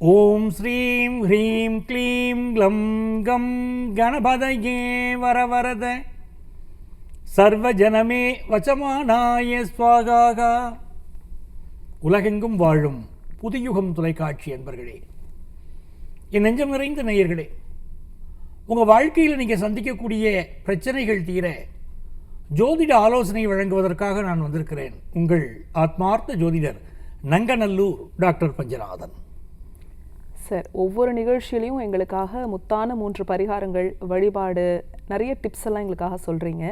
ஓம் ஸ்ரீம் ஹ்ரீம் க்ளீம் க்ளம் கம் கணபதயே வரவரத. சர்வஜனமே வச்சமானாய ஸ்வாகாகா உலகெங்கும் வாழும் புதியுகம் தொலைக்காட்சி என்பர்களே என் நெஞ்சம் நிறைந்த நேயர்களே உங்கள் வாழ்க்கையில் நீங்கள் சந்திக்கக்கூடிய பிரச்சனைகள் தீர ஜோதிட ஆலோசனை வழங்குவதற்காக நான் வந்திருக்கிறேன் உங்கள் ஆத்மார்த்த ஜோதிடர் நங்கநல்லூர் டாக்டர் பஞ்சநாதன். சார் ஒவ்வொரு நிகழ்ச்சியிலையும் எங்களுக்காக முத்தான மூன்று பரிகாரங்கள் வழிபாடு நிறைய டிப்ஸ் எல்லாம் எங்களுக்காக சொல்கிறீங்க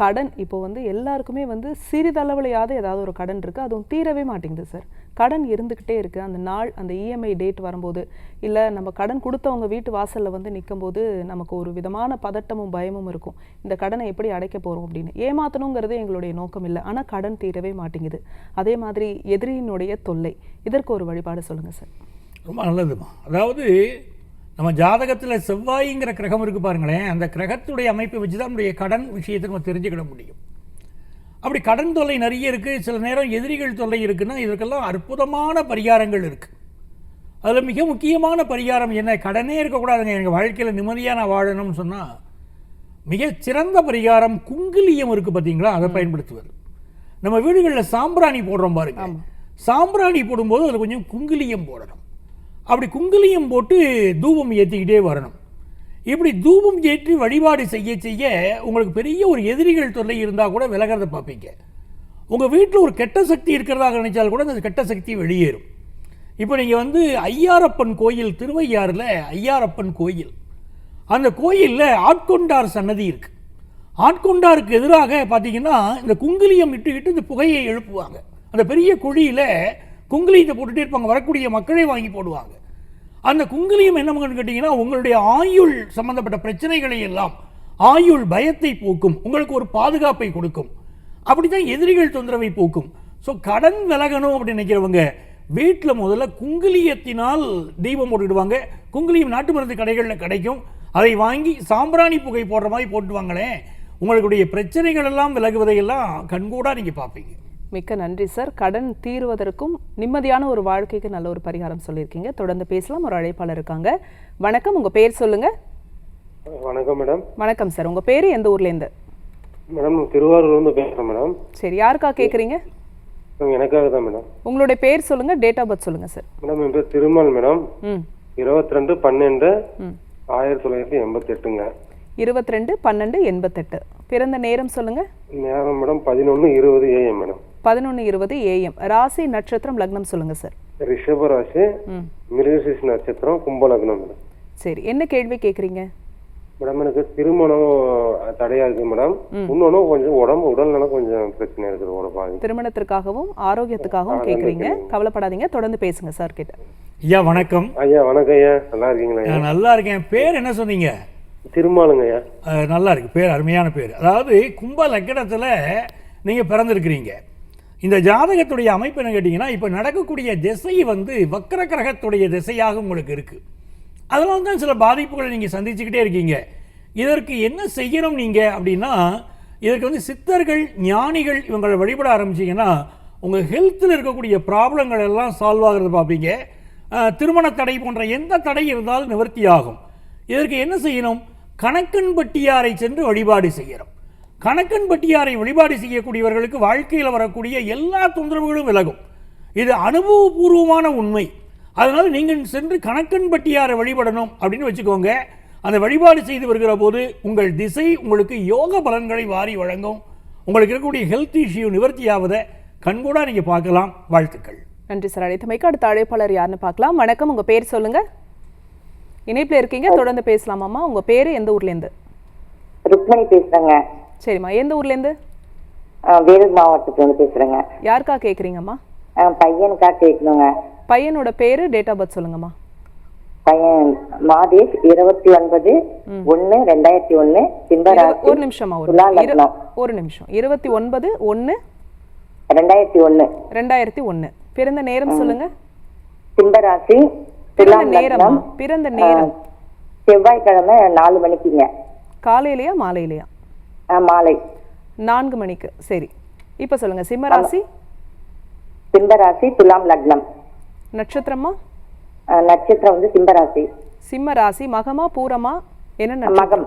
கடன் இப்போ வந்து எல்லாருக்குமே வந்து சிறிதளவுலையாவது ஏதாவது ஒரு கடன் இருக்குது அதுவும் தீரவே மாட்டேங்குது சார். கடன் இருந்துக்கிட்டே இருக்குது அந்த நாள் அந்த இஎம்ஐ டேட் வரும்போது இல்லை நம்ம கடன் கொடுத்தவங்க வீட்டு வாசலில் வந்து நிக்கும்போது நமக்கு ஒரு விதமான பதட்டமும் பயமும் இருக்கும். இந்த கடனை எப்படி அடைக்க போகிறோம் அப்படின்னு. ஏமாத்தணுங்கிறது எங்களுடைய நோக்கம் இல்லை. ஆனால் கடன் தீரவே மாட்டேங்குது. அதே மாதிரி எதிரியினுடைய தொல்லை. இதற்கு ஒரு வழிபாடு சொல்லுங்கள் சார். ரொம்ப நல்லதுமா. அதாவது நம்ம ஜாதகத்தில் செவ்வாய்ங்கிற கிரகம் இருக்கு பாருங்களேன் அந்த கிரகத்துடைய அமைப்பை வச்சு தான் நம்முடைய கடன் விஷயத்தை நம்ம தெரிஞ்சுக்கிட முடியும். அப்படி கடன் தொல்லை நிறைய இருக்குது சில நேரம் எதிரிகள் தொல்லை இருக்குன்னா இதற்கெல்லாம் அற்புதமான பரிகாரங்கள் இருக்குது அதில் மிக முக்கியமான பரிகாரம் என்ன? கடனே இருக்கக்கூடாதுங்க. எங்கள் வாழ்க்கையில் நிம்மதியாக நான் வாழணும்னு சொன்னால் மிகச் சிறந்த பரிகாரம் குங்குலியம் இருக்குது பார்த்தீங்களா அதை பயன்படுத்துவது நம்ம வீடுகளில் சாம்பிராணி போடுறோம் பாருங்க. சாம்பிராணி போடும்போது அதில் கொஞ்சம் குங்குலியம் போடணும். அப்படி குங்குலியம் போட்டு தூபம் ஏற்றிக்கிட்டே வரணும். இப்படி தூபம் ஏற்றி வழிபாடு செய்ய செய்ய உங்களுக்கு பெரிய ஒரு எதிரிகள் தொல்லை இருந்தால் கூட விலகிறத பார்ப்பீங்க. உங்கள் வீட்டில் ஒரு கெட்ட சக்தி இருக்கிறதாக நினைச்சால் கூட அந்த கெட்ட சக்தி வெளியேறும். இப்போ நீங்கள் வந்து ஐயாரப்பன் கோயில் திருவையாறில் ஐயாரப்பன் கோயில். அந்த கோயிலில் ஆட்கொண்டார் சன்னதி இருக்குது ஆட்கொண்டாருக்கு எதிராக பார்த்தீங்கன்னா இந்த குங்குலியம் இட்டுக்கிட்டு இந்த புகையை எழுப்புவாங்க. அந்த பெரிய குழியில் குங்குலியத்தை போட்டுட்டே இருப்பாங்க. வரக்கூடிய மக்களை வாங்கி போடுவாங்க. அந்த குங்குலியம் என்ன கேட்டிங்கன்னா உங்களுடைய ஆயுள் சம்பந்தப்பட்ட பிரச்சனைகளை எல்லாம் ஆயுள் பயத்தை போக்கும் உங்களுக்கு ஒரு பாதுகாப்பை கொடுக்கும். அப்படி தான் எதிரிகள் தொந்தரவை போக்கும். ஸோ கடன் விலகணும் அப்படின்னு நினைக்கிறவங்க வீட்டில் முதல்ல குங்குலியத்தினால் தீபம் போட்டுடுவாங்க குங்குலியம் நாட்டு மருந்து கடைகளில் கிடைக்கும். அதை வாங்கி சாம்பிராணி புகை போடுற மாதிரி போட்டுவாங்களேன் உங்களுடைய பிரச்சனைகள் எல்லாம் விலகுவதையெல்லாம் கண்கூடாக நீங்கள் பார்ப்பீங்க. மிக்க நன்றி சார். கடன் தீர்வதற்கும் நிம்மதியான ஒரு வாழ்க்கைக்கு நல்ல ஒரு பரிகாரம் சொல்லியிருக்கீங்க. தொடர்ந்து பேசலாம். ஒரு அழைப்பாளர் இருக்காங்க. வணக்கம். உங்க பேர் சொல்லுங்க. வணக்கம் மேடம். வணக்கம் சார். உங்க பேரு எந்த ஊர்ல இருந்து? மேடம் திருவாரூர்லேருந்து பேசுகிறேன் மேடம். சரி யாருக்கா கேக்குறீங்க? மேம், எனக்காக தான் மேடம். உங்களுடைய பேர் சொல்லுங்க. டேட் ஆஃப் பர்த் சொல்லுங்க சார். மேடம் என் பேர் திருமால் மேடம். இருபத்தி ரெண்டு பன்னெண்டு ஆயிரத்தி தொள்ளாயிரத்தி எண்பத்தி எட்டுங்க இருபத்தி ரெண்டு பன்னெண்டு எண்பத்தெட்டு. பிறந்த நேரம் சொல்லுங்க. நேரம் மேடம் பதினொன்று இருபது ஏஎம் மேடம். பதினொன்று இருபது ஏஎம் ராசி நட்சத்திரம் லக்னம் சொல்லுங்க சார் ரிஷப ராசி மிருகசீஸ் நட்சத்திரம் கும்பலக்னம் மேடம் சரி என்ன கேள்வி கேக்குறீங்க? மேடம் எனக்கு திருமணம் தடையா இருக்கு மேடம். இன்னொன்னு கொஞ்சம் உடம்பு உடல்நலம் கொஞ்சம் பிரச்சனை இருக்குது உடம்பாங்க திருமணத்திற்காகவும் ஆரோக்கியத்துக்காகவும் கேக்குறீங்க. கவலைப்படாதீங்க தொடர்ந்து பேசுங்க சார் கிட்ட. ஐயா வணக்கம். ஐயா வணக்கம் ஐயா. நல்லா இருக்கீங்களா ஐயா? நான் நல்லா இருக்கேன். பேர் என்ன சொன்னீங்க? திருமாலுங்க ஐயா. நல்லா இருக்கு. பேர் அருமையான பேர். அதாவது கும்ப லக்கணத்தில் நீங்கள் பிறந்திருக்கிறீங்க. இந்த ஜாதகத்துடைய அமைப்பு என்ன கேட்டிங்கன்னா இப்போ நடக்கக்கூடிய திசை வந்து வக்கர கிரகத்துடைய திசையாக உங்களுக்கு இருக்குது அதனால தான் சில பாதிப்புகளை நீங்கள் சந்திச்சுக்கிட்டே இருக்கீங்க. இதற்கு என்ன செய்யணும் நீங்கள் அப்படின்னா இதற்கு வந்து சித்தர்கள் ஞானிகள் இவங்களை வழிபட ஆரம்பிச்சீங்கன்னா உங்கள் ஹெல்த்தில் இருக்கக்கூடிய ப்ராப்ளங்கள் எல்லாம் சால்வ் ஆகிறது பார்ப்பீங்க. திருமண தடை போன்ற எந்த தடை இருந்தாலும் நிவர்த்தி ஆகும். இதற்கு என்ன செய்யணும்? கணக்கன்பட்டியாரை சென்று வழிபாடு செய்யணும் கணக்கன்பட்டியாரை வழிபாடு செய்யக்கூடியவர்களுக்கு வாழ்க்கையில் வரக்கூடிய எல்லா தொந்தரவுகளும் விலகும். இது அனுபவபூர்வமான உண்மை. அதனால் நீங்கள் சென்று கணக்கன்பட்டியாரை வழிபடணும் அப்படின்னு வச்சுக்கோங்க. அந்த வழிபாடு செய்து வருகிற போது உங்கள் திசை உங்களுக்கு யோக பலன்களை வாரி வழங்கும். உங்களுக்கு இருக்கக்கூடிய ஹெல்த் இஷ்யூ நிவர்த்தியாவதை கண்கூடா நீங்கள் பார்க்கலாம். வாழ்த்துக்கள். நன்றி சார். அழைத்தமைக்கு அடுத்த அழைப்பாளர் யாருன்னு பார்க்கலாம். வணக்கம். உங்க பேர் சொல்லுங்க. இணைப்புல இருக்கீங்க. தொடர்ந்து பேசலாமாம்மா? உங்க பேரு எந்த ஊர்ல இருந்து? ருக்மணி பேசுறேங்க. சரிம்மா. எந்த ஊர்ல இருந்து? அஹ் வேலூர் மாவட்டத்துல இருந்து பேசுறேங்க. யாருக்கா கேக்குறீங்கம்மா? அஹ் பையனுக்கா கேட்கணுங்க பையனோட பேரு டேட் ஆஃப் பர்த் சொல்லுங்கம்மா. பையன் மாதேஷ் இருபத்தி ஒன்பது ஒன்னு ரெண்டாயிரத்தி இரு- சிம்மராசி ஒரு நிமிஷமா. ஒரு ஒரு நிமிஷம். இருபத்தி ஒன்பது ஒன்று ரெண்டாயிரத்தி ஒன்னு. ரெண்டாயிரத்தி ஒன்று பிறந்த நேரம் சொல்லுங்க. சிம்மராசி பிறந்த நேரமா பிறந்த நேரம். செவ்வாய்க்கிழமை நாலு மணிக்குங்க. காலையிலையா மாலையிலையா? மாலை. நான்கு மணிக்கு. சரி. இப்போ சொல்லுங்க. சிம்மராசி? சிம்மராசி துலாம் லக்னம். நட்சத்திரமா? நட்சத்திரம் வந்து சிம்மராசி. சிம்ம ராசி மகமா பூரமா? என்ன நட்சத்திரம்? மகம்.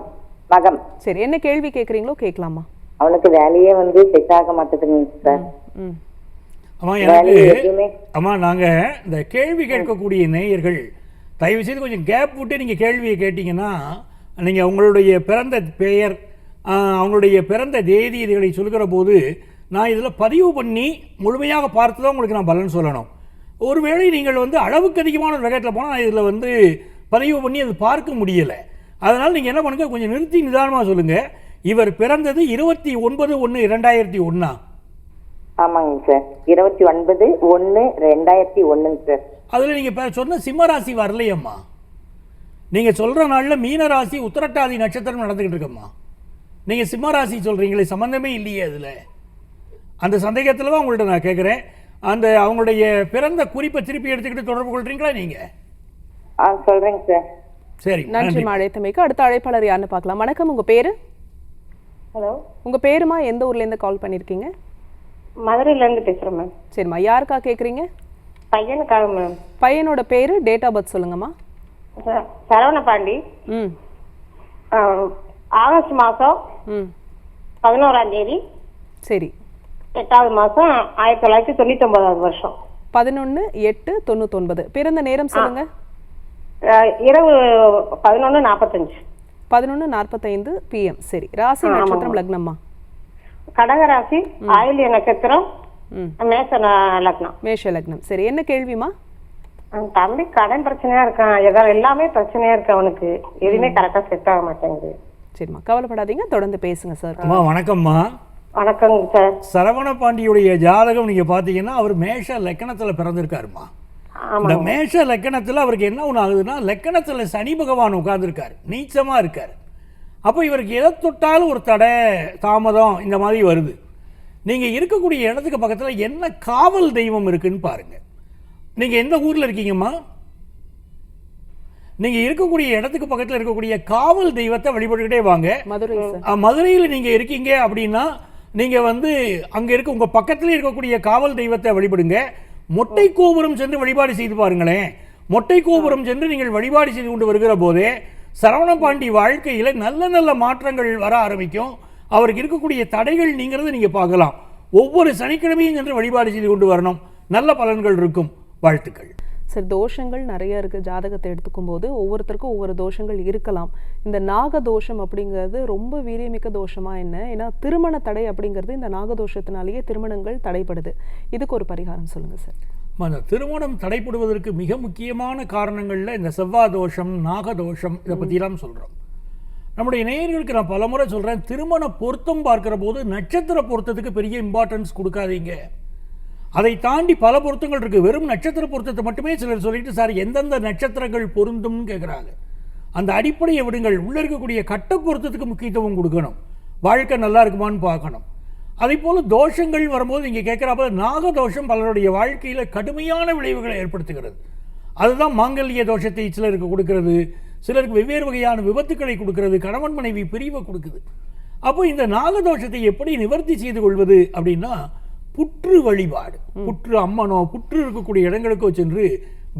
மகம். சரி. என்ன கேள்வி கேட்குறீங்களோ கேட்கலாமா அவனுக்கு வேலையே வந்து செட் ஆக மாட்டேதுங்க சார். அம்மா எனக்கு அம்மா நாங்கள் இந்த கேள்வி கேட்கக்கூடிய நேயர்கள் தயவு செய்து கொஞ்சம் கேப் விட்டு நீங்கள் கேள்வியை கேட்டிங்கன்னா நீங்கள் உங்களுடைய பிறந்த பெயர் அவங்களுடைய பிறந்த தேதி இதுகளை சொல்கிற போது நான் இதில் பதிவு பண்ணி முழுமையாக பார்த்து தான் உங்களுக்கு நான் பலன் சொல்லணும். ஒருவேளை நீங்கள் வந்து அளவுக்கு அதிகமான ஒரு வேகத்தில் போனால் இதில் வந்து பதிவு பண்ணி அது பார்க்க முடியலை. அதனால் நீங்கள் என்ன பண்ணுங்க கொஞ்சம் நிறுத்தி நிதானமாக சொல்லுங்கள் இவர் பிறந்தது இருபத்தி ஒன்பது ஒன்று இரண்டாயிரத்தி ஒன்றா ஆமாங்க சார். இருபத்தி ஒன்பது ஒன்னு ரெண்டாயிரத்தி ஒண்ணுங்க சார். அதில் நீங்கள் இப்போ சொன்ன சிம்மராசி வரலையம்மா. நீங்கள் சொல்கிற நாளில் மீனராசி உத்திரட்டாதி நட்சத்திரம் நடந்துக்கிட்டு இருக்கம்மா. நீங்கள் சிம்மராசி சொல்கிறீங்களே சம்மந்தமே இல்லையே அதில். அந்த சந்தேகத்தில் தான் உங்கள்கிட்ட நான் கேட்குறேன் அந்த அவங்களுடைய பிறந்த குறிப்பை திருப்பி எடுத்துக்கிட்டு தொடர்பு கொள்கிறீங்களா நீங்கள் ஆ சொல்றேங்க சார். சரி நன்றி அழைத்தமைக்கு அடுத்த அழைப்பாளர் யாருன்னு பார்க்கலாம். வணக்கம் உங்க பேரு? ஹலோ. உங்க பேருமா? எந்த ஊர்ல இருந்து கால் பண்ணிருக்கீங்க? மதுரையில இருந்து பேசுறேன் மேம். சரிம்மா யாருக்கா கேக்குறீங்க? பையனுக்காக மேம். பையனோட பேரு டேட் ஆஃப் பர்த் சொல்லுங்கம்மா. சரவண பாண்டி. ம். ஆகஸ்ட் மாசம் ம். பதினோராம் தேதி. சரி. எட்டாவது மாசம் ஆயிரத்தி தொள்ளாயிரத்தி தொண்ணூத்தி ஒன்பதாவது வருஷம். பதினொன்று எட்டு தொண்ணூத்தொன்பது. பிறந்த நேரம் சொல்லுங்க. இரவு பதினொன்னு நாற்பத்தஞ்சு. பதினொன்று நாற்பத்தைந்து பிஎம் சரி. ராசி நட்சத்திரம் லக்னம்மா கடகராசி ஆயிலிய நட்சத்திரம் ம். மேச ந- லக்னம். மேஷ லக்னம். சரி என்ன கேள்விமா தம்பி கடன் பிரச்சனையா இருக்கான். ஏதாவது எல்லாமே பிரச்சனையா இருக்கு அவனுக்கு. எதுவுமே கரெக்டா செட் ஆக மாட்டேங்குது. சரிம்மா. கவலைப்படாதீங்க தொடர்ந்து பேசுங்க சார் அம்மா வணக்கம்மா. வணக்கங்க சார் சரவண பாண்டியுடைய ஜாதகம் நீங்கள் பார்த்தீங்கன்னா அவர் மேஷ லக்கணத்தில் பிறந்திருக்காருமா இந்த மேஷ லக்கணத்தில் அவருக்கு என்ன ஒன்று ஆகுதுன்னா லக்கணத்தில் சனி பகவான் உட்கார்ந்திருக்காரு. நீச்சமாக இருக்கார். அப்போ இவருக்கு எதை தொட்டாலும் ஒரு தடை தாமதம் இந்த மாதிரி வருது. நீங்கள் இருக்கக்கூடிய இடத்துக்கு பக்கத்தில் என்ன காவல் தெய்வம் இருக்குன்னு பாருங்கள் நீங்கள் எந்த ஊரில் இருக்கீங்கம்மா? நீங்கள் இருக்கக்கூடிய இடத்துக்கு பக்கத்தில் இருக்கக்கூடிய காவல் தெய்வத்தை வழிபட்டுக்கிட்டே வாங்க. மதுரை மதுரையில் நீங்கள் இருக்கீங்க அப்படின்னா நீங்கள் வந்து அங்கே இருக்க உங்கள் பக்கத்தில் இருக்கக்கூடிய காவல் தெய்வத்தை வழிபடுங்க. மொட்டை கோபுரம் சென்று வழிபாடு செய்து பாருங்களேன். மொட்டை கோபுரம் சென்று நீங்கள் வழிபாடு செய்து கொண்டு வருகிற போதே சரவணபாண்டி வாழ்க்கையில் நல்ல நல்ல மாற்றங்கள் வர ஆரம்பிக்கும். அவருக்கு இருக்கக்கூடிய தடைகள் நீங்கிறத நீங்கள் பார்க்கலாம். ஒவ்வொரு சனிக்கிழமையும் சென்று வழிபாடு செய்து கொண்டு வரணும். நல்ல பலன்கள் இருக்கும். வாழ்த்துக்கள். சரி தோஷங்கள் நிறைய இருக்குது ஜாதகத்தை எடுத்துக்கும் போது ஒவ்வொருத்தருக்கும் ஒவ்வொரு தோஷங்கள் இருக்கலாம். இந்த நாக தோஷம் அப்படிங்கிறது ரொம்ப வீரியமிக்க தோஷமா என்ன? ஏன்னா திருமண தடை அப்படிங்கிறது இந்த நாகதோஷத்தினாலேயே திருமணங்கள் தடைப்படுது. இதுக்கு ஒரு பரிகாரம் சொல்லுங்க சார். இந்த திருமணம் தடைப்படுவதற்கு மிக முக்கியமான காரணங்களில் இந்த செவ்வாய் தோஷம் நாகதோஷம் இதை பற்றிலாம் சொல்கிறோம் நம்முடைய நேயர்களுக்கு நான் பலமுறை சொல்கிறேன் திருமண பொருத்தம் பார்க்கிற போது நட்சத்திர பொருத்தத்துக்கு பெரிய இம்பார்ட்டன்ஸ் கொடுக்காதீங்க. அதை தாண்டி பல பொருத்தங்கள் இருக்குது வெறும் நட்சத்திர பொருத்தத்தை மட்டுமே சிலர் சொல்லிட்டு சார் எந்தெந்த நட்சத்திரங்கள் பொருந்தும்னு கேட்குறாங்க அந்த அடிப்படையை விடுங்கள். உள்ளே இருக்கக்கூடிய கட்ட பொருத்தத்துக்கு முக்கியத்துவம் கொடுக்கணும். வாழ்க்கை நல்லா இருக்குமான்னு பார்க்கணும். அதே போல் தோஷங்கள் வரும்போது இங்கே கேட்குறப்ப நாகதோஷம் பலருடைய வாழ்க்கையில் கடுமையான விளைவுகளை ஏற்படுத்துகிறது. அதுதான் மாங்கல்ய தோஷத்தை சிலருக்கு கொடுக்கிறது. சிலருக்கு வெவ்வேறு வகையான விபத்துக்களை கொடுக்கிறது. கணவன் மனைவி பிரிவை கொடுக்குது. அப்போ இந்த நாகதோஷத்தை எப்படி நிவர்த்தி செய்து கொள்வது அப்படின்னா புற்று வழிபாடு. புற்று அம்மனோ புற்று இருக்கக்கூடிய இடங்களுக்கோ சென்று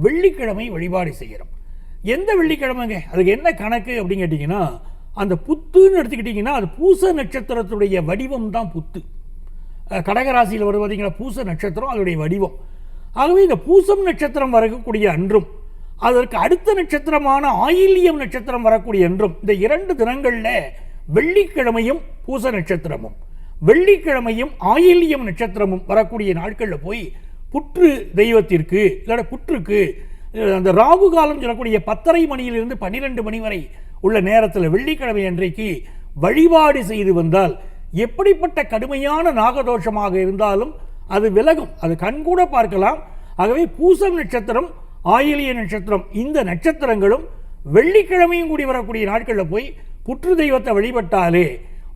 வெள்ளிக்கிழமை வழிபாடு செய்கிறோம் எந்த வெள்ளிக்கிழமைங்க? அதுக்கு என்ன கணக்கு அப்படின்னு கேட்டிங்கன்னா அந்த புத்துன்னு எடுத்துக்கிட்டிங்கன்னா அது பூச நட்சத்திரத்துடைய வடிவம் தான் புத்து. கடகராசியில் வருது பார்த்தீங்கன்னா பூச நட்சத்திரம் அதனுடைய வடிவம். ஆகவே இந்த பூசம் நட்சத்திரம் வரக்கூடிய அன்றும் அதற்கு அடுத்த நட்சத்திரமான ஆயில்யம் நட்சத்திரம் வரக்கூடிய அன்றும் இந்த இரண்டு தினங்களில் வெள்ளிக்கிழமையும் பூச நட்சத்திரமும். வெள்ளிக்கிழமையும் ஆயில்யம் நட்சத்திரமும் வரக்கூடிய நாட்களில் போய் புற்று தெய்வத்திற்கு இல்லாட்ட புற்றுக்கு அந்த ராகு காலம் சொல்லக்கூடிய பத்தரை மணியிலிருந்து பன்னிரெண்டு மணி வரை உள்ள நேரத்தில் வெள்ளிக்கிழமை அன்றைக்கு வழிபாடு செய்து வந்தால் எப்படிப்பட்ட கடுமையான நாகதோஷமாக இருந்தாலும் அது விலகும். அது கண்கூட பார்க்கலாம். ஆகவே பூசம் நட்சத்திரம் ஆயிலிய நட்சத்திரம் இந்த நட்சத்திரங்களும் வெள்ளிக்கிழமையும் கூடி வரக்கூடிய நாட்களில் போய் புற்று தெய்வத்தை வழிபட்டாலே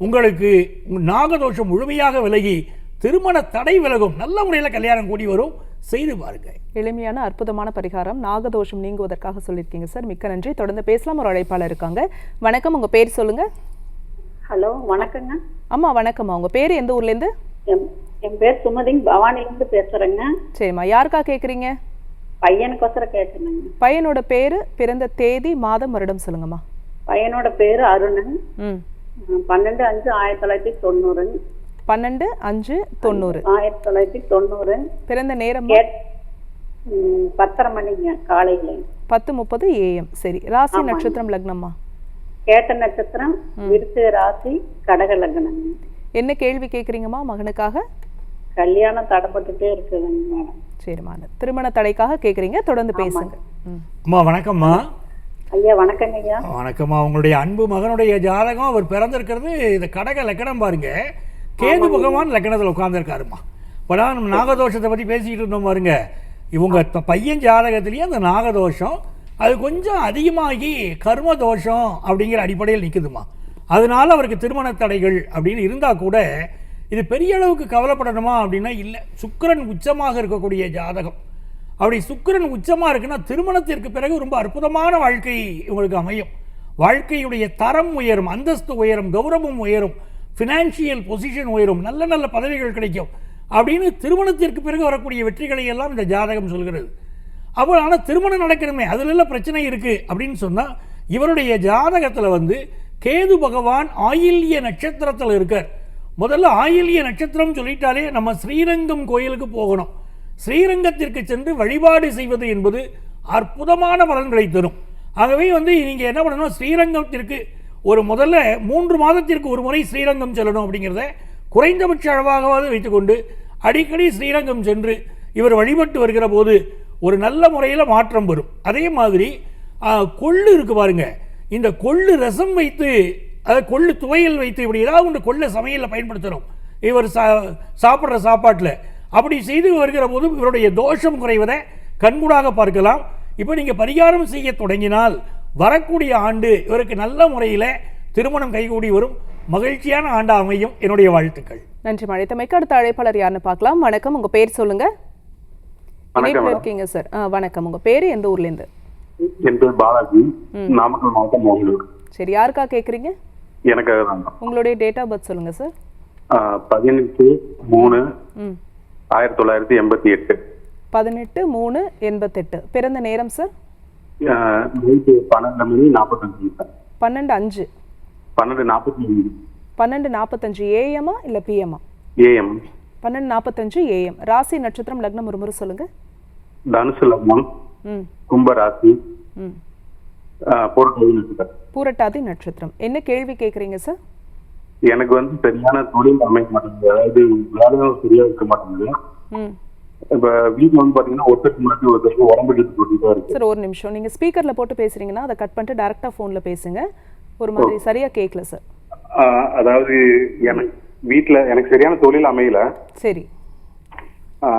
உங்களுக்கு உங்க நாகதோஷம் முழுமையாக விலகி திருமண தடை விலகும் நல்ல முறையில் கல்யாணம் கூடி வரும். செய்து பாருங்க. எளிமையான அற்புதமான பரிகாரம் நாகதோஷம் நீங்குவதற்காக சொல்லியிருக்கீங்க சார். மிக்க நன்றி. தொடர்ந்து பேசலாம். ஒரு அழைப்பாளர் இருக்காங்க. வணக்கம். உங்க பேர் சொல்லுங்க. ஹலோ வணக்கங்க. அம்மா வணக்கம்மா. உங்க பேர் எந்த ஊர்லேருந்து? என் என் பேர் சுமதி. பவானிலேருந்து பேசுகிறேங்க சரிம்மா. யாருக்கா கேட்குறீங்க பையனுக்கோசரம் கேட்கணுங்க பையனோட பேர் பிறந்த தேதி மாதம் வருடம் சொல்லுங்கம்மா. பையனோட பேர் அருண் ம். பன்னெண்டு அஞ்சு ஆயிரத்தி தொள்ளாயிரத்தி தொண்ணூறு. பன்னெண்டு அஞ்சு தொண்ணூறு. ஆயிரத்தி தொள்ளாயிரத்தி தொண்ணூறு. பிறந்த நேரம் பத்தரை மணிங்க காலையில. பத்து முப்பது ஏஎம். சரி ராசி நட்சத்திரம் லக்னம்மா கேட்ட நட்சத்திரம் விருச்சிக ராசி கடக லக்னங்க என்ன கேள்வி கேட்குறீங்கம்மா மகனுக்காக? கல்யாணம் தடைப்பட்டுட்டே இருக்குதுங்க மேடம். சரிம்மா திருமண தடைக்காக கேட்குறீங்க தொடர்ந்து பேசுங்க. அம்மா வணக்கம்மா. ஐயா வணக்கங்க ஐயா. வணக்கம்மா. உங்களுடைய அன்பு மகனுடைய ஜாதகம் அவர் பிறந்திருக்கிறது இந்த கடக லக்கணம் பாருங்க. கேது பகவான் லக்கணத்தில் உட்கார்ந்துருக்காருமா. இப்போதான் நம்ம நாகதோஷத்தை பற்றி பேசிக்கிட்டு இருந்தோம் பாருங்க. இவங்க பையன் ஜாதகத்திலேயே அந்த நாகதோஷம் அது கொஞ்சம் அதிகமாகி கர்ம தோஷம் அப்படிங்கிற அடிப்படையில் நிற்குதுமா அதனால அவருக்கு திருமண தடைகள் அப்படின்னு இருந்தால் கூட இது பெரிய அளவுக்கு கவலைப்படணுமா அப்படின்னா இல்லை. சுக்கிரன் உச்சமாக இருக்கக்கூடிய ஜாதகம். அப்படி சுக்கிரன் உச்சமாக இருக்குன்னா திருமணத்திற்கு பிறகு ரொம்ப அற்புதமான வாழ்க்கை உங்களுக்கு அமையும். வாழ்க்கையுடைய தரம் உயரும் அந்தஸ்து உயரும் கௌரவம் உயரும் ஃபினான்ஷியல் பொசிஷன் உயரும் நல்ல நல்ல பதவிகள் கிடைக்கும். அப்படின்னு திருமணத்திற்கு பிறகு வரக்கூடிய வெற்றிகளை எல்லாம் இந்த ஜாதகம் சொல்கிறது. அப்போ ஆனால் திருமணம் நடக்கணுமே அதுலெல்லாம் பிரச்சனை இருக்குது அப்படின்னு சொன்னால் இவருடைய ஜாதகத்தில் வந்து கேது பகவான் ஆயில்ய நட்சத்திரத்தில் இருக்கார். முதல்ல ஆயில்ய நட்சத்திரம் சொல்லிட்டாலே நம்ம ஸ்ரீரங்கம் கோயிலுக்கு போகணும். ஸ்ரீரங்கத்திற்கு சென்று வழிபாடு செய்வது என்பது அற்புதமான பலன்களை தரும். ஆகவே வந்து நீங்கள் என்ன பண்ணணும்? ஸ்ரீரங்கத்திற்கு ஒரு முதல்ல மூன்று மாதத்திற்கு ஒரு முறை ஸ்ரீரங்கம் செல்லணும் அப்படிங்கிறத குறைந்தபட்ச அளவாகவாவது வைத்துக்கொண்டு அடிக்கடி ஸ்ரீரங்கம் சென்று இவர் வழிபட்டு வருகிற போது ஒரு நல்ல முறையில் மாற்றம் வரும். அதே மாதிரி கொள்ளு இருக்கு பாருங்க. இந்த கொள்ளு ரசம் வைத்து அதாவது கொள்ளு துவையல் வைத்து இப்படி ஏதாவது ஒன்று கொள்ளை சமையலில் பயன்படுத்தணும். இவர் சா சாப்பிட்ற சாப்பாட்டில். அப்படி செய்து வருகிற போது இவருடைய தோஷம் குறைவதை கண்கூடாக பார்க்கலாம். இப்போ நீங்கள் பரிகாரம் செய்ய தொடங்கினால் வரக்கூடிய ஆண்டு இவருக்கு நல்ல முறையில் திருமணம் கைகூடி வரும். மகிழ்ச்சியான ஆண்டா அமையும் என்னுடைய வாழ்த்துக்கள். நன்றி மழைத்தமைக்கு அடுத்த அழைப்பாளர் யாருன்னு பார்க்கலாம். வணக்கம். உங்க பேர் சொல்லுங்க. இணைப்பில் இருக்கீங்க சார் வணக்கம். உங்க பேர் எந்த ஊர்லேருந்து? என் பேர் பாலாஜி. நாமக்கல் மாவட்டம் மோகனூர். சரி யாருக்கா கேட்குறீங்க எனக்காக தாங்க உங்களுடைய டேட் ஆஃப் பர்த் சொல்லுங்க சார் பதினெட்டு மூணு ஆயிரத்தி தொள்ளாயிரத்தி எண்பத்தி எட்டு. பதினெட்டு மூணு எண்பத்தெட்டு. பிறந்த நேரம் சார் நைட்டு பன்னெண்டு மணி நாற்பத்தஞ்சு நிமிஷம் பன்னெண்டு அஞ்சு. பன்னெண்டு நாற்பத்தி அஞ்சு பன்னெண்டு நாற்பத்தஞ்சு ஏஎம்மா இல்லை பிஎம்மா? ஏஎம். பன்னெண்டு நாற்பத்தஞ்சு ஏஎம். ராசி நட்சத்திரம் லக்னம் ஒரு முறை சொல்லுங்க. தனுசு லக்னம். ம். கும்பராசி. ம். பொருட்கள் நட்சத்திரம். பூரட்டாதி நட்சத்திரம். என்ன கேள்வி கேட்குறீங்க சார் எனக்கு வந்து சரியான தொழில் அமைக்க மாட்டேங்குது. அதாவது வேலையும் சரியா இருக்க மாட்டேங்குது. ம். இப்ப வீட்டுல வந்து பாத்தீங்கன்னா ஒருத்தருக்கு முன்னாடி ஒருத்தருக்கு உடம்பு போட்டுதான் இருக்கு. சார் ஒரு நிமிஷம். நீங்கள் ஸ்பீக்கரில் போட்டு பேசுறீங்கன்னா அதை கட் பண்ணிட்டு டேரெக்டாக ஃபோனில் பேசுங்க. ஒரு மாதிரி சரியாக கேட்கல சார் ஆஹ் அதாவது எனக்கு வீட்டுல எனக்கு சரியான தொழில் அமையல. சரி.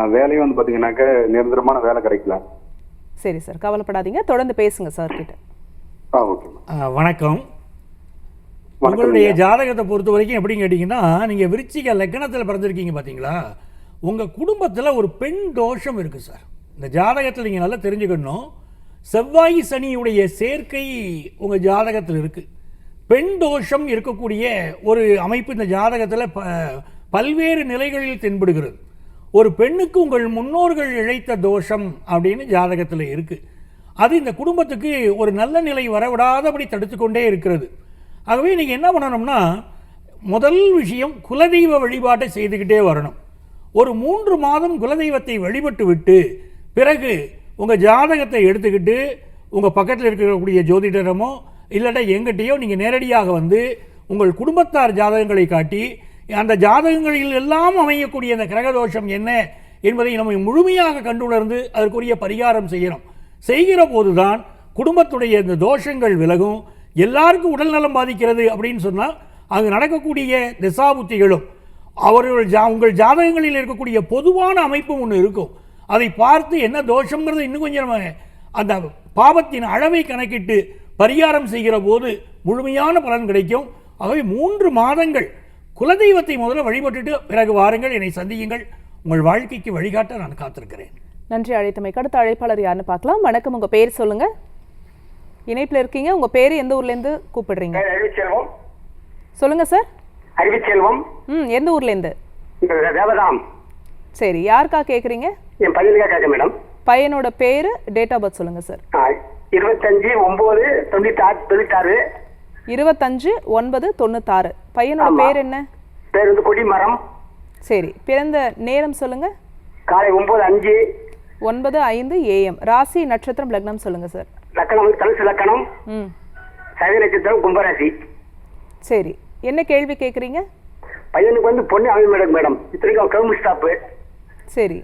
வேலையும் வந்து பாத்தீங்கன்னாக்க நிரந்தரமான வேலை கிடைக்கல. சரி சார் கவலைப்படாதீங்க. தொடர்ந்து பேசுங்க சார் கிட்ட. வணக்கம். உங்களுடைய. ஜாதகத்தை பொறுத்த வரைக்கும் எப்படின்னு கேட்டிங்கன்னா நீங்கள் விருச்சிக லக்னத்தில் பிறந்திருக்கீங்க பார்த்தீங்களா உங்கள் குடும்பத்தில் ஒரு பெண் தோஷம் இருக்குது சார். இந்த ஜாதகத்தில் நீங்கள் நல்லா தெரிஞ்சுக்கணும். செவ்வாய் சனியுடைய சேர்க்கை உங்கள் ஜாதகத்தில் இருக்குது பெண் தோஷம் இருக்கக்கூடிய ஒரு அமைப்பு இந்த ஜாதகத்தில் ப பல்வேறு நிலைகளில் தென்படுகிறது. ஒரு பெண்ணுக்கு உங்கள் முன்னோர்கள் இழைத்த தோஷம் அப்படின்னு ஜாதகத்தில் இருக்குது அது இந்த குடும்பத்துக்கு ஒரு நல்ல நிலை வரவிடாதபடி தடுத்துக்கொண்டே இருக்கிறது. ஆகவே நீங்கள் என்ன பண்ணணும்னா முதல் விஷயம் குலதெய்வ வழிபாட்டை செய்துக்கிட்டே வரணும். ஒரு மூன்று மாதம் குலதெய்வத்தை வழிபட்டு விட்டு பிறகு உங்கள் ஜாதகத்தை எடுத்துக்கிட்டு உங்கள் பக்கத்தில் இருக்கக்கூடிய ஜோதிடரமோ இல்லாட்டா எங்கிட்டேயோ நீங்கள் நேரடியாக வந்து உங்கள் குடும்பத்தார் ஜாதகங்களை காட்டி அந்த ஜாதகங்களில் எல்லாம் அமையக்கூடிய அந்த கிரகதோஷம் என்ன என்பதை நம்ம முழுமையாக கண்டுணர்ந்து அதற்குரிய பரிகாரம் செய்யணும். செய்கிற போதுதான் குடும்பத்துடைய இந்த தோஷங்கள் விலகும் எல்லாருக்கும் உடல்நலம் பாதிக்கிறது அப்படின்னு சொன்னால் அங்கு நடக்கக்கூடிய திசாபுத்திகளும் அவர்கள் ஜா உங்கள் ஜாதகங்களில் இருக்கக்கூடிய பொதுவான அமைப்பும் ஒன்று இருக்கும். அதை பார்த்து என்ன தோஷங்கிறது இன்னும் கொஞ்சம் நம்ம அந்த பாவத்தின் அளவை கணக்கிட்டு பரிகாரம் செய்கிற போது முழுமையான பலன் கிடைக்கும். ஆகவே மூன்று மாதங்கள் குலதெய்வத்தை முதல்ல வழிபட்டுட்டு பிறகு வாருங்கள். என்னை சந்தியுங்கள். உங்கள் வாழ்க்கைக்கு வழிகாட்ட நான் காத்திருக்கிறேன். நன்றி அழைத்தமைக்கு அடுத்த அழைப்பாளர் யாருன்னு பார்க்கலாம். வணக்கம். உங்கள் பேர் சொல்லுங்கள் இணைப்புல இருக்கீங்க. உங்க பேர் எந்த ஊர்ல இருந்து கூப்பிடுறீங்க? அறிவிச்செல்வம் சொல்லுங்க சார். அறிவிச்செல்வம் ம் எந்த ஊர்ல இருந்து? தேவதாம் சரி யாருக்கா கேக்குறீங்க? என் பையனுக்கா கேட்க மேடம். பையனோட பேரு டேட் ஆஃப் பர்த் சொல்லுங்க சார். இருபத்தஞ்சு ஒன்பது தொண்ணூத்தாறு தொண்ணூத்தாறு. இருபத்தஞ்சு ஒன்பது தொண்ணூத்தாறு. பையனோட. பேர் என்ன? பேர் வந்து கொடிமரம். சரி பிறந்த நேரம் சொல்லுங்க. காலை ஒன்பது அஞ்சு ஒன்பது ஐந்து ஏஎம் ராசி நட்சத்திரம் லக்னம் சொல்லுங்க சார். லக்கணம் வந்து தனுசு லக்கணம் ம். நட்சத்திரம் கும்பராசி. சரி. என்ன கேள்வி கேட்குறீங்க பையனுக்கு வந்து பொண்ணு அமைய மேடம் மேடம். இத்தனைக்கும் கவர்மெண்ட் ஸ்டாப்பு சரி.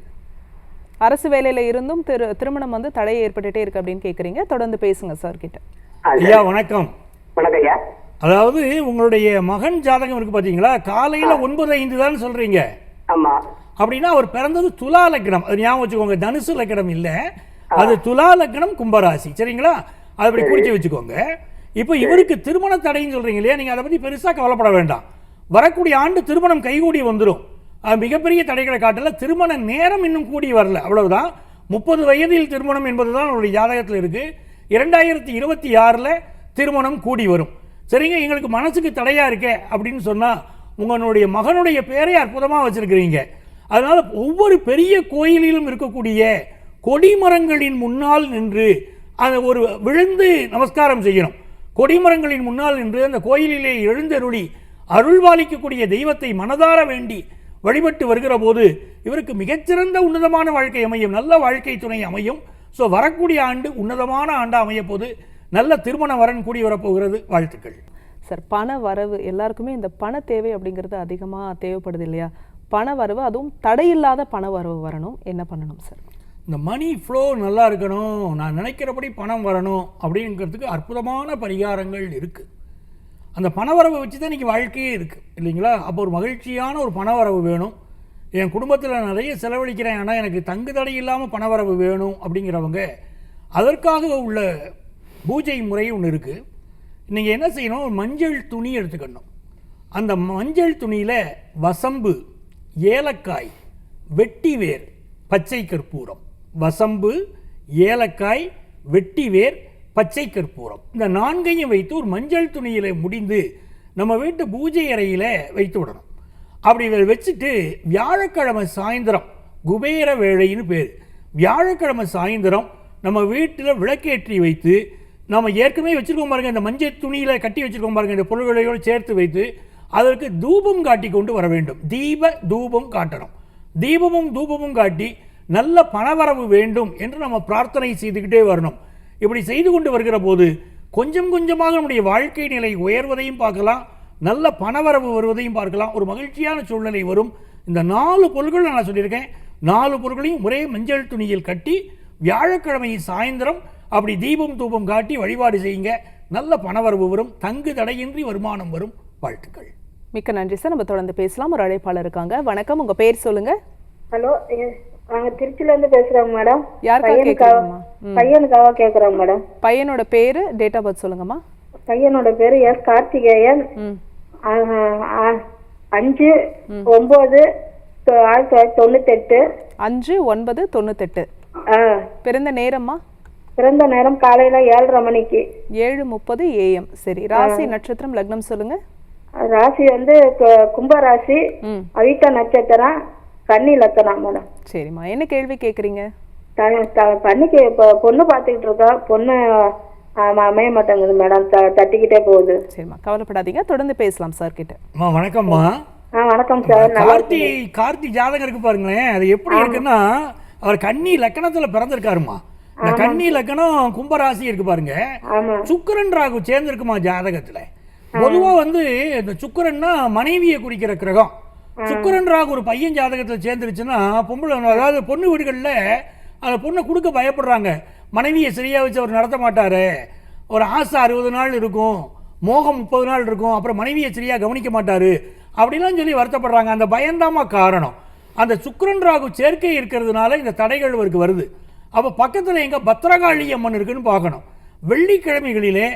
அரசு வேலையில இருந்தும் திரு திருமணம் வந்து தடை ஏற்பட்டுட்டே இருக்கு அப்படின்னு கேட்குறீங்க தொடர்ந்து பேசுங்க சார் கிட்ட. ஐயா வணக்கம். வணக்கம் ஐயா. அதாவது உங்களுடைய மகன் ஜாதகம் இருக்கு பாத்தீங்களா? காலையில ஒன்பது ஐந்து தான் சொல்றீங்க. ஆமா. அப்படின்னா அவர் பிறந்தது துலா லக்னம். அது ஞாபகம் வச்சுக்கோங்க தனுசு லக்னம் இல்ல. அது துலா லக்னம் கும்பராசி. சரிங்களா? அது அப்படி குறிச்சு வச்சுக்கோங்க. இப்போ இவருக்கு திருமண தடைன்னு சொல்றீங்க இல்லையா? நீங்க அதை பத்தி பெருசா கவலைப்பட வேண்டாம். வரக்கூடிய ஆண்டு திருமணம் கைகூடி வந்துடும் மிகப்பெரிய தடைகளை காட்டல. திருமண நேரம் இன்னும் கூடி வரல. அவ்வளவுதான். முப்பது வயதில் திருமணம் என்பதுதான் அவருடைய ஜாதகத்தில் இருக்கு. இரண்டாயிரத்தி இருபத்தி ஆறில் திருமணம் கூடி வரும். சரிங்க? எங்களுக்கு மனசுக்கு தடையா இருக்கே அப்படின்னு சொன்னா உங்களுடைய மகனுடைய பேரை அற்புதமா வச்சிருக்கிறீங்க. அதனால் ஒவ்வொரு பெரிய கோயிலிலும் இருக்கக்கூடிய கொடிமரங்களின் முன்னால் நின்று அதை ஒரு விழுந்து நமஸ்காரம் செய்யணும். கொடிமரங்களின் முன்னால் நின்று அந்த கோயிலிலே எழுந்தருளி அருள்வாளிக்கக்கூடிய தெய்வத்தை மனதார வேண்டி வழிபட்டு வருகிற போது இவருக்கு மிகச்சிறந்த உன்னதமான வாழ்க்கை அமையும். நல்ல வாழ்க்கை துணை அமையும். ஸோ வரக்கூடிய ஆண்டு உன்னதமான ஆண்டாக அமையப்போது நல்ல திருமண வரன் கூடி வரப்போகிறது. வாழ்த்துக்கள். சார் பண வரவு எல்லாருக்குமே இந்த பண தேவை அப்படிங்கிறது அதிகமாக தேவைப்படுது இல்லையா? பண வரவு அதுவும் தடையில்லாத பண வரவு வரணும். என்ன பண்ணணும் சார் இந்த மணி ஃப்ளோ நல்லா இருக்கணும் நான் நினைக்கிறபடி பணம் வரணும் அப்படிங்கிறதுக்கு அற்புதமான பரிகாரங்கள் இருக்குது அந்த பணவரவை வச்சு தான் இன்றைக்கி வாழ்க்கையே இருக்குது இல்லைங்களா? அப்போ ஒரு மகிழ்ச்சியான ஒரு பணவரவு வேணும். என் குடும்பத்தில் நிறைய செலவழிக்கிறேன் ஆனால் எனக்கு தங்கு தடை இல்லாமல் பணவரவு வேணும் அப்படிங்கிறவங்க அதற்காக உள்ள பூஜை முறை ஒன்று இருக்குது நீங்கள் என்ன செய்யணும்? மஞ்சள் துணி எடுத்துக்கணும். அந்த மஞ்சள் துணியில் வசம்பு ஏலக்காய் வெட்டிவேர் பச்சை கற்பூரம். வசம்பு ஏலக்காய் வெட்டிவேர் பச்சை கற்பூரம். இந்த நான்கையும் வைத்து ஒரு மஞ்சள் துணியில் முடிந்து நம்ம வீட்டு பூஜை அறையில் வைத்து விடணும். அப்படி இதை வச்சுட்டு வியாழக்கிழமை சாயந்தரம் குபேர வேளைன்னு பேர். வியாழக்கிழமை சாயந்தரம் நம்ம வீட்டில் விளக்கேற்றி வைத்து நம்ம ஏற்கனவே வச்சுருக்கோம் பாருங்கள் இந்த மஞ்சள் துணியில் கட்டி வச்சுருக்கோம் பாருங்க இந்த பொருள்களையோடு சேர்த்து வைத்து அதற்கு தூபம் காட்டி கொண்டு வர வேண்டும். தீப தூபம் காட்டணும். தீபமும் தூபமும் காட்டி நல்ல பணவரவு வேண்டும் என்று நம்ம பிரார்த்தனை செய்துக்கிட்டே வரணும். இப்படி செய்து கொண்டு வருகிற போது கொஞ்சம் கொஞ்சமாக நம்முடைய வாழ்க்கை நிலை உயர்வதையும் பார்க்கலாம். நல்ல பணவரவு வருவதையும் பார்க்கலாம். ஒரு மகிழ்ச்சியான சூழ்நிலை வரும். இந்த நாலு பொருட்கள் நான் சொல்லியிருக்கேன். நாலு பொருட்களையும் ஒரே மஞ்சள் துணியில் கட்டி வியாழக்கிழமை சாயந்தரம் அப்படி தீபம் தூபம் காட்டி வழிபாடு செய்யுங்க. நல்ல பணவரவு வரும். தங்கு தடையின்றி வருமானம் வரும். வாழ்த்துக்கள். மிக்க நன்றி சார். நம்ம தொடர்ந்து பேசலாம். ஒரு அழைப்பாளர் இருக்காங்க. வணக்கம். உங்க பேர் சொல்லுங்க. ஹலோ நாங்க திருச்சில இருந்து பேசுறோங்க மேடம். யாருக்கா பையனுக்காக கேக்குறீங்கம்மா? ம். பையனுக்காக கேக்குறோங்க மேடம். பையனோட பேரு டேட் ஆஃப் பர்த் சொல்லுங்கம்மா. பையனோட பேரு எஸ். கார்த்திகேயன். அஞ்சு ஒன்பது ஆயிரத்தி தொள்ளாயிரத்தி தொண்ணூத்தெட்டு. அஞ்சு ஒன்பது தொண்ணூத்தெட்டு. பிறந்த நேரம்மா? பிறந்த நேரம் காலையில ஏழரை மணிக்கு. ஏழு முப்பது ஏஎம் சரி. ராசி நட்சத்திரம் லக்னம் சொல்லுங்க. ராசி வந்து கு- கும்ப ராசி அவிட்ட நட்சத்திரம் கன்னி லக்கணம் மேடம். சரிம்மா. என்ன கேள்வி கேட்குறீங்க கன்னிக்கு இப்போ பொண்ணு பார்த்துக்கிட்டு இருக்கோம் பொண்ணு அமைய மாட்டேங்குது மேடம். த- தட்டிக்கிட்டே போகுது. சரிம்மா. கவலைப்படாதீங்க. தொடர்ந்து பேசலாம் சார் கிட்ட. வணக்கம்மா. ஆ வணக்கம் சார் கார்த்தி கார்த்தி ஜாதகம் இருக்கு பாருங்களேன். அது எப்படி இருக்குன்னா அவர் கன்னி லக்கணத்துல பிறந்திருக்காருமா இந்த கன்னி லக்கணம் கும்பராசி இருக்கு பாருங்க. ஆமா. சுக்கிரன் ராகு சேர்ந்திருக்குமா ஜாதகத்துல? பொதுவா வந்து இந்த சுக்கிரன்னா மனைவியை குறிக்கிற கிரகம். சுக்கிரன் ராகு ஒரு பையன் ஜாதகத்துல சேர்ந்துருச்சுன்னா பொம்பளை அதாவது பொண்ணு வீடுகளில் அந்த பொண்ணை கொடுக்க பயப்படுறாங்க. மனைவியை சரியா வச்சு அவர் நடத்த மாட்டாரு. ஒரு ஆசை அறுபது நாள் இருக்கும் மோகம் முப்பது நாள் இருக்கும் அப்புறம் மனைவியை சரியா கவனிக்க மாட்டாரு அப்படிலாம் சொல்லி வருத்தப்படுறாங்க. அந்த பயந்தாமா காரணம். அந்த சுக்கிரன் ராகு சேர்க்கை இருக்கிறதுனால இந்த தடைகள் அவருக்கு வருது. அப்போ பக்கத்தில் எங்கே பத்திரகாளி அம்மன் இருக்குன்னு பார்க்கணும். வெள்ளிக்கிழமைகளிலே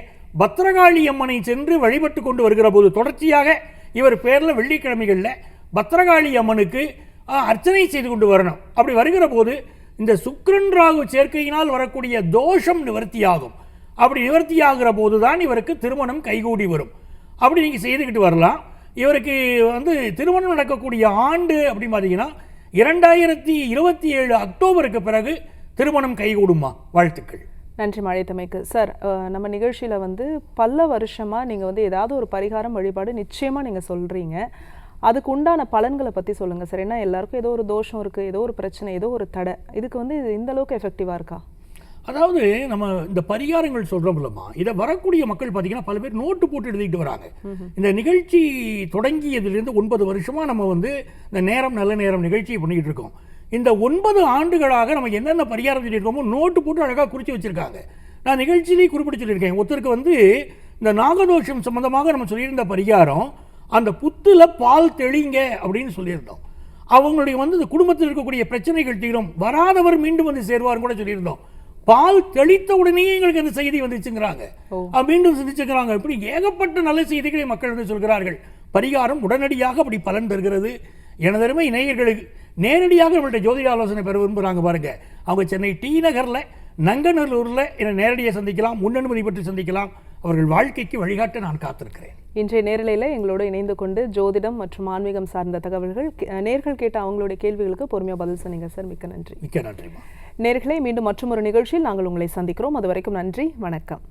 பத்திரகாளி அம்மனை சென்று வழிபட்டு கொண்டு வருகிற போது தொடர்ச்சியாக இவர் பேரில் வெள்ளிக்கிழமைகளில் பத்திரகாளி அம்மனுக்கு அர்ச்சனை செய்து கொண்டு வரணும். அப்படி வருகிற போது இந்த சுக்கிரன் ராகு சேர்க்கையினால் வரக்கூடிய தோஷம் நிவர்த்தியாகும். அப்படி நிவர்த்தியாகிற போது தான் இவருக்கு திருமணம் கைகூடி வரும். அப்படி நீங்கள் செய்துக்கிட்டு வரலாம். இவருக்கு வந்து திருமணம் நடக்கக்கூடிய ஆண்டு அப்படின்னு பார்த்தீங்கன்னா இரண்டாயிரத்தி இருபத்தி ஏழு அக்டோபருக்கு பிறகு திருமணம் கைகூடுமா? வாழ்த்துக்கள். நன்றி மழைத்தமைக்கு சார் நம்ம நிகழ்ச்சியில் வந்து பல வருஷமாக நீங்கள் வந்து ஏதாவது ஒரு பரிகாரம் வழிபாடு நிச்சயமாக நீங்கள் சொல்கிறீங்க அதுக்கு உண்டான பலன்களை பற்றி சொல்லுங்கள் சார். ஏன்னா எல்லாருக்கும் ஏதோ ஒரு தோஷம் இருக்குது ஏதோ ஒரு பிரச்சனை ஏதோ ஒரு தடை. இதுக்கு வந்து இது இந்த அளவுக்கு எஃபெக்டிவாக இருக்கா? அதாவது நம்ம இந்த பரிகாரங்கள் சொல்கிறோம் இல்லைம்மா. இதை வரக்கூடிய மக்கள் பார்த்தீங்கன்னா பல பேர் நோட்டு போட்டு எழுதிட்டு வராங்க. இந்த நிகழ்ச்சி தொடங்கியதிலிருந்து ஒன்பது வருஷமாக நம்ம வந்து இந்த நேரம் நல்ல நேரம் நிகழ்ச்சி பண்ணிக்கிட்டு இருக்கோம். இந்த ஒன்பது ஆண்டுகளாக நம்ம என்னென்ன பரிகாரம் சொல்லியிருக்கோமோ நோட்டு போட்டு அழகாக குறித்து வச்சுருக்காங்க. நான் நிகழ்ச்சியிலேயே குறிப்பிட்டு சொல்லியிருக்கேன். ஒருத்தருக்கு வந்து இந்த நாகதோஷம் சம்பந்தமாக நம்ம சொல்லியிருந்த பரிகாரம் அந்த புத்துல பால் தெளிங்க அப்படின்னு சொல்லியிருந்தோம். அவங்களுடைய வந்து இந்த குடும்பத்தில் இருக்கக்கூடிய பிரச்சனைகள் தீரும். வராதவர் மீண்டும் வந்து சேருவார் கூட சொல்லியிருந்தோம். பால் தெளித்த உடனேயே எங்களுக்கு அந்த செய்தி வந்துச்சுங்கிறாங்க. மீண்டும் சிந்திச்சுக்கிறாங்க. இப்படி ஏகப்பட்ட நல்ல செய்திகளை மக்கள் வந்து சொல்கிறார்கள். பரிகாரம் உடனடியாக அப்படி பலன் தருகிறது. எனதருமை நேயர்களுக்கு நேரடியாக நம்மள்ட்ட ஜோதிட ஆலோசனை பெற விரும்புகிறாங்க பாருங்க. அவங்க சென்னை டி நகரில் நங்கநல்லூரில் என்னை நேரடியாக சந்திக்கலாம் முன்னனுமதி பற்றி சந்திக்கலாம். அவர்கள் வாழ்க்கைக்கு வழிகாட்ட நான் காத்திருக்கிறேன். இன்றைய நேரலையில் எங்களோடு இணைந்து கொண்டு ஜோதிடம் மற்றும் ஆன்மீகம் சார்ந்த தகவல்கள் நேர்கள் கேட்ட அவங்களுடைய கேள்விகளுக்கு பொறுமையாக பதில் சொன்னீங்க சார். மிக்க நன்றி. மிக்க நன்றிமா நேர்களை மீண்டும் மற்றும் ஒரு நிகழ்ச்சியில் நாங்கள் உங்களை சந்திக்கிறோம். அது வரைக்கும் நன்றி வணக்கம்.